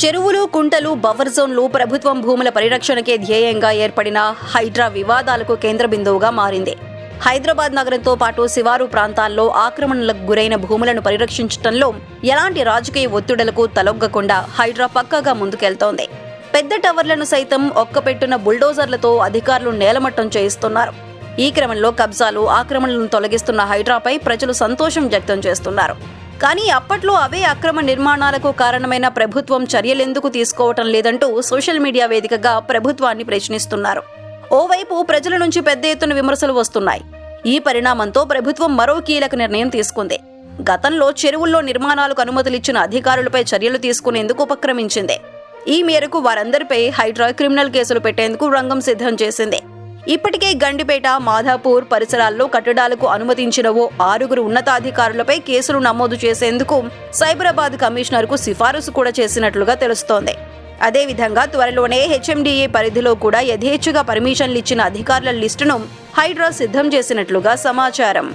చెరువులు కుంటలు బఫర్ జోన్లు ప్రభుత్వం భూముల పరిరక్షణకే ధ్యేయంగా ఏర్పడిన హైడ్రా వివాదాలకు కేంద్ర బిందువుగా మారింది. హైదరాబాద్ నగరంతో పాటు శివారు ప్రాంతాల్లో ఆక్రమణలకు గురైన భూములను పరిరక్షించడంలో ఎలాంటి రాజకీయ ఒత్తిడులకు తలొగ్గకుండా హైడ్రా పక్కాగా ముందుకెళ్తోంది. పెద్ద టవర్లను సైతం ఒక్కపెట్టున బుల్డోజర్లతో అధికారులు నేలమట్టం చేయిస్తున్నారు. ఈ క్రమంలో కబ్జాలు ఆక్రమణలను తొలగిస్తున్న హైడ్రాపై ప్రజలు సంతోషం వ్యక్తం చేస్తున్నారు. కానీ అప్పట్లో అవే అక్రమ నిర్మాణాలకు కారణమైన ప్రభుత్వం చర్యలెందుకు తీసుకోవటం లేదంటూ సోషల్ మీడియా వేదికగా ప్రభుత్వాన్ని ప్రశ్నిస్తున్నారు. ఓవైపు ప్రజల నుంచి పెద్ద ఎత్తున విమర్శలు వస్తున్నాయి. ఈ పరిణామంతో ప్రభుత్వం మరో కీలక నిర్ణయం తీసుకుంది. గతంలో చెరువుల్లో నిర్మాణాలకు అనుమతులిచ్చిన అధికారులపై చర్యలు తీసుకునేందుకు ఉపక్రమించింది. ఈ మేరకు వారందరిపై హైడ్రా క్రిమినల్ కేసులు పెట్టేందుకు రంగం సిద్ధం చేసింది. ఇప్పటికే గండిపేట మాధాపూర్ పరిసరాల్లో కట్టడాలకు అనుమతించిన ఓ ఆరుగురు ఉన్నతాధికారులపై కేసులు నమోదు చేసేందుకు సైబరాబాద్ కమిషనర్కు సిఫారసు కూడా చేసినట్లుగా తెలుస్తోంది. అదేవిధంగా త్వరలోనే హెచ్ఎండిఏ పరిధిలో కూడా యథేచ్ఛగా పర్మిషన్లు ఇచ్చిన అధికారుల లిస్టును హైడ్రా సిద్ధం చేసినట్లుగా సమాచారం.